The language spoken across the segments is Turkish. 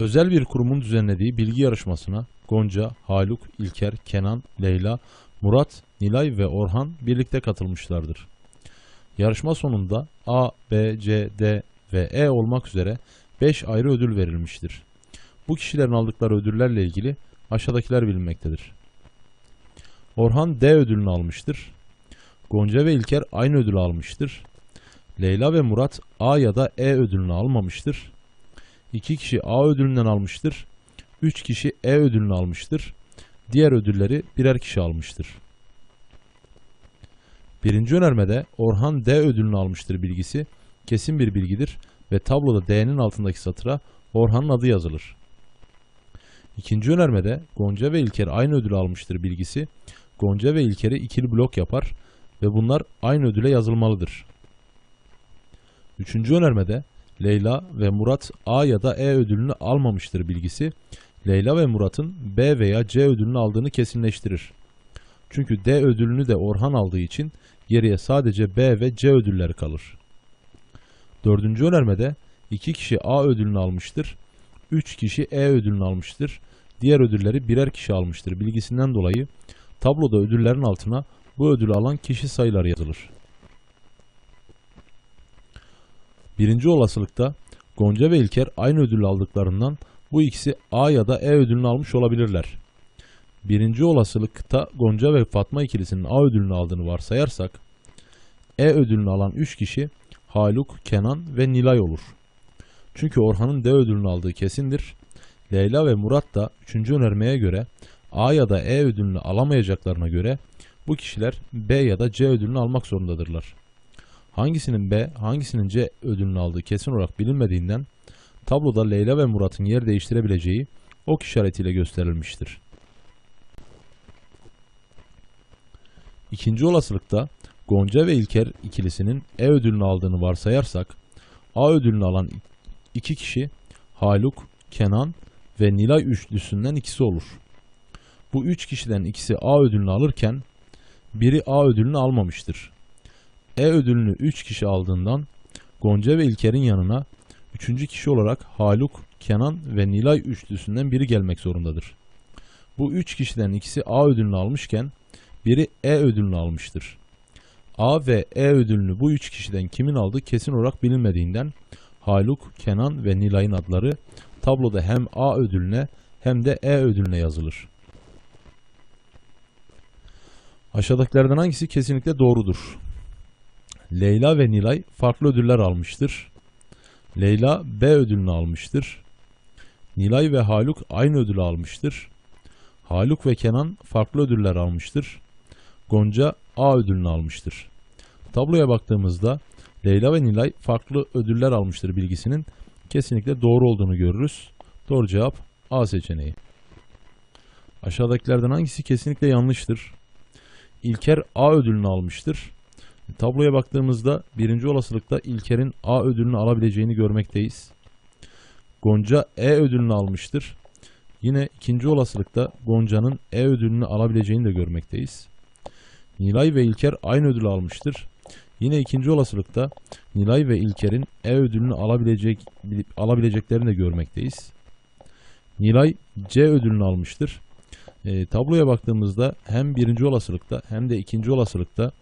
Özel bir kurumun düzenlediği bilgi yarışmasına Gonca, Haluk, İlker, Kenan, Leyla, Murat, Nilay ve Orhan birlikte katılmışlardır. Yarışma sonunda A, B, C, D ve E olmak üzere 5 ayrı ödül verilmiştir. Bu kişilerin aldıkları ödüllerle ilgili aşağıdakiler bilinmektedir. Orhan D ödülünü almıştır. Gonca ve İlker aynı ödülü almıştır. Leyla ve Murat A ya da E ödülünü almamıştır. 2 kişi A ödülünden almıştır. 3 kişi E ödülünü almıştır. Diğer ödülleri birer kişi almıştır. Birinci önermede Orhan D ödülünü almıştır bilgisi kesin bir bilgidir ve tabloda D'nin altındaki satıra Orhan'ın adı yazılır. İkinci önermede Gonca ve İlker aynı ödülü almıştır bilgisi Gonca ve İlker'i ikili blok yapar ve bunlar aynı ödüle yazılmalıdır. Üçüncü önermede Leyla ve Murat A ya da E ödülünü almamıştır bilgisi Leyla ve Murat'ın B veya C ödülünü aldığını kesinleştirir. Çünkü D ödülünü de Orhan aldığı için geriye sadece B ve C ödülleri kalır. Dördüncü önermede iki kişi A ödülünü almıştır, 3 kişi E ödülünü almıştır, diğer ödülleri birer kişi almıştır bilgisinden dolayı tabloda ödüllerin altına bu ödülü alan kişi sayıları yazılır. Birinci olasılıkta Gonca ve İlker aynı ödülü aldıklarından bu ikisi A ya da E ödülünü almış olabilirler. Birinci olasılıkta Gonca ve Fatma ikilisinin A ödülünü aldığını varsayarsak, E ödülünü alan 3 kişi Haluk, Kenan ve Nilay olur. Çünkü Orhan'ın D ödülünü aldığı kesindir. Leyla ve Murat da 3. önermeye göre A ya da E ödülünü alamayacaklarına göre bu kişiler B ya da C ödülünü almak zorundadırlar. Hangisinin B, hangisinin C ödülünü aldığı kesin olarak bilinmediğinden tabloda Leyla ve Murat'ın yer değiştirebileceği ok işaretiyle gösterilmiştir. İkinci olasılıkta Gonca ve İlker ikilisinin E ödülünü aldığını varsayarsak A ödülünü alan iki kişi Haluk, Kenan ve Nilay üçlüsünden ikisi olur. Bu üç kişiden ikisi A ödülünü alırken biri A ödülünü almamıştır. E ödülünü 3 kişi aldığından Gonca ve İlker'in yanına üçüncü kişi olarak Haluk, Kenan ve Nilay üçlüsünden biri gelmek zorundadır. Bu üç kişiden ikisi A ödülünü almışken biri E ödülünü almıştır. A ve E ödülünü bu üç kişiden kimin aldığı kesin olarak bilinmediğinden Haluk, Kenan ve Nilay'ın adları tabloda hem A ödülüne hem de E ödülüne yazılır. Aşağıdakilerden hangisi kesinlikle doğrudur? Leyla ve Nilay farklı ödüller almıştır. Leyla B ödülünü almıştır. Nilay ve Haluk aynı ödülü almıştır. Haluk ve Kenan farklı ödüller almıştır. Gonca A ödülünü almıştır. Tabloya baktığımızda Leyla ve Nilay farklı ödüller almıştır bilgisinin kesinlikle doğru olduğunu görürüz. Doğru cevap A seçeneği. Aşağıdakilerden hangisi kesinlikle yanlıştır? İlker A ödülünü almıştır. Tabloya baktığımızda birinci olasılıkta İlker'in A ödülünü alabileceğini görmekteyiz. Gonca E ödülünü almıştır. Yine ikinci olasılıkta Gonca'nın E ödülünü alabileceğini de görmekteyiz. Nilay ve İlker aynı ödülü almıştır. Yine ikinci olasılıkta Nilay ve İlker'in E ödülünü alabilecek, alabileceklerini de görmekteyiz. Nilay C ödülünü almıştır. E, tabloya baktığımızda hem birinci olasılıkta hem de ikinci olasılıkta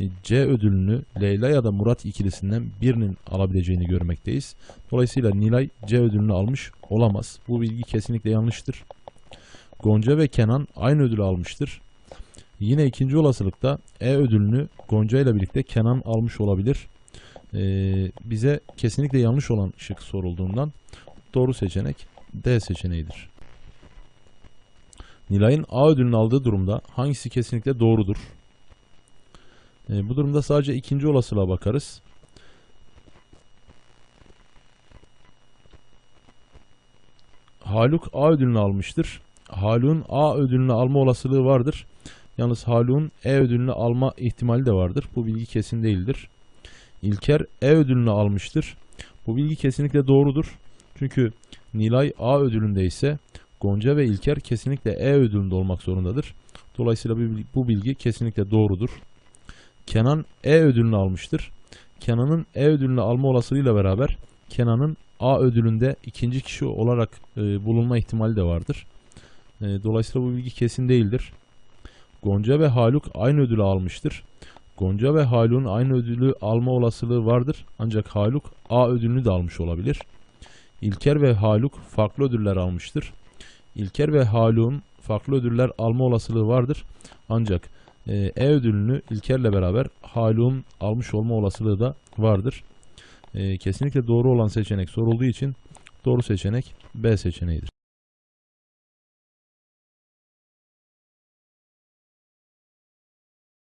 e, C ödülünü Leyla ya da Murat ikilisinden birinin alabileceğini görmekteyiz. Dolayısıyla Nilay C ödülünü almış olamaz. Bu bilgi kesinlikle yanlıştır. Gonca ve Kenan aynı ödülü almıştır. Yine ikinci olasılıkta E ödülünü Gonca ile birlikte Kenan almış olabilir. E, bize kesinlikle yanlış olan şık sorulduğundan doğru seçenek D seçeneğidir. Nilay'ın A ödülünü aldığı durumda hangisi kesinlikle doğrudur? E, bu durumda sadece ikinci olasılığa bakarız. Haluk A ödülünü almıştır. Haluk'un A ödülünü alma olasılığı vardır. Yalnız Haluk'un E ödülünü alma ihtimali de vardır. Bu bilgi kesin değildir. İlker E ödülünü almıştır. Bu bilgi kesinlikle doğrudur. Çünkü Nilay A ödülünde ise Gonca ve İlker kesinlikle E ödülünde olmak zorundadır. Dolayısıyla bu bilgi kesinlikle doğrudur. Kenan E ödülünü almıştır. Kenan'ın E ödülünü alma olasılığıyla beraber Kenan'ın A ödülünde ikinci kişi olarak e, bulunma ihtimali de vardır. E, dolayısıyla bu bilgi kesin değildir. Gonca ve Haluk aynı ödülü almıştır. Gonca ve Haluk'un aynı ödülü alma olasılığı vardır. Ancak Haluk A ödülünü de almış olabilir. İlker ve Haluk farklı ödüller almıştır. İlker ve Haluk'un farklı ödüller alma olasılığı vardır. Ancak e, E ödülünü İlker'le beraber Haluk'un almış olma olasılığı da vardır. E, kesinlikle doğru olan seçenek sorulduğu için doğru seçenek B seçeneğidir.